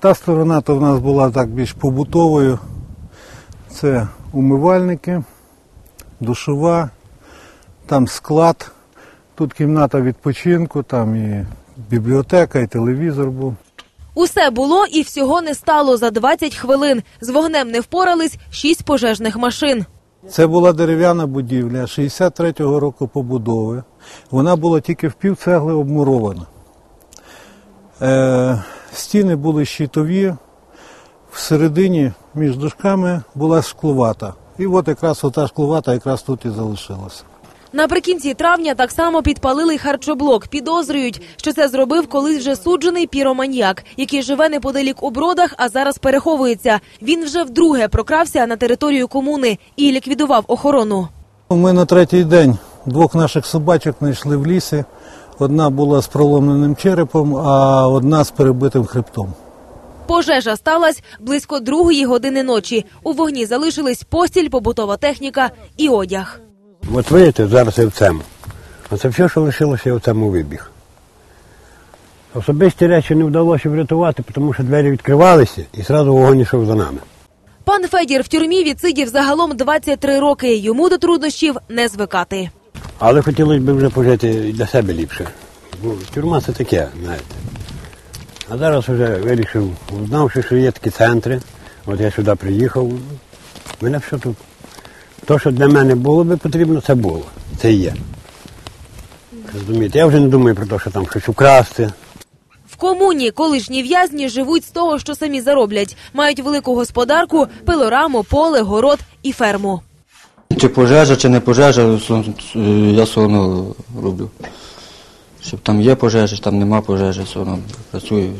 Та сторона то в нас була так більш побутовою. Це умивальники, душова, там склад, тут кімната відпочинку, там і бібліотека, і телевізор був. Усе було і всього не стало за 20 хвилин. З вогнем не впорались шість пожежних машин. Це була дерев'яна будівля 63-го року побудови. Вона була тільки в пів цегли обмурована. Е, стіни були щитові, всередині між дужками була шкловата. І от якраз ота шкловата якраз тут і залишилася. Наприкінці травня так само підпалили харчоблок. Підозрюють, що це зробив колись вже суджений піроманьяк, який живе неподалік у бродах, а зараз переховується. Він вже вдруге прокрався на територію комуни і ліквідував охорону. Ми на третій день двох наших собачок знайшли в лісі. Одна була з проломленим черепом, а одна з перебитим хребтом. Пожежа сталася близько другої години ночі. У вогні залишились постіль, побутова техніка і одяг. От видите, зараз я в цьому. А це все, що лишилося, я в цьому вибіг. Особисті речі не вдалося врятувати, тому що двері відкривалися і одразу вогонь йшов за нами. Пан Федір в тюрмі відсидів загалом 23 роки. Йому до труднощів не звикати. Але хотілося б вже пожити для себе ліпше. Бо тюрма це таке, знаєте. А зараз вже вирішив, знавши, що є такі центри, от я сюди приїхав. Мене все тут. То, що для мене було би потрібно, це було. Це є. Розумієте, я вже не думаю про те, що там щось украсти. В комуні колишні в'язні живуть з того, що самі зароблять. Мають велику господарку, пилораму, поле, город і ферму. Чи пожежа, чи не пожежа, е, я все одно роблю. Щоб там є пожежа, там нема пожежі, все одно працюю.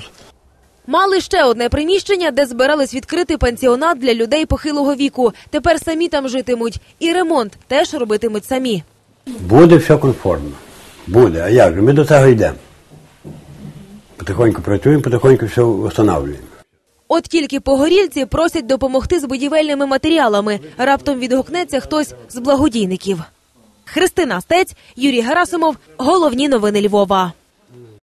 Мали ще одне приміщення, де збирались відкрити пансіонат для людей похилого віку. Тепер самі там житимуть. І ремонт теж робитимуть самі. Буде все конформно. Буде. А як же? Ми до цього йдемо. Потихоньку працюємо, потихоньку все встановлюємо. От тільки погорільці просять допомогти з будівельними матеріалами. Раптом відгукнеться хтось з благодійників. Христина Стець, Юрій Герасимов. Головні новини Львова.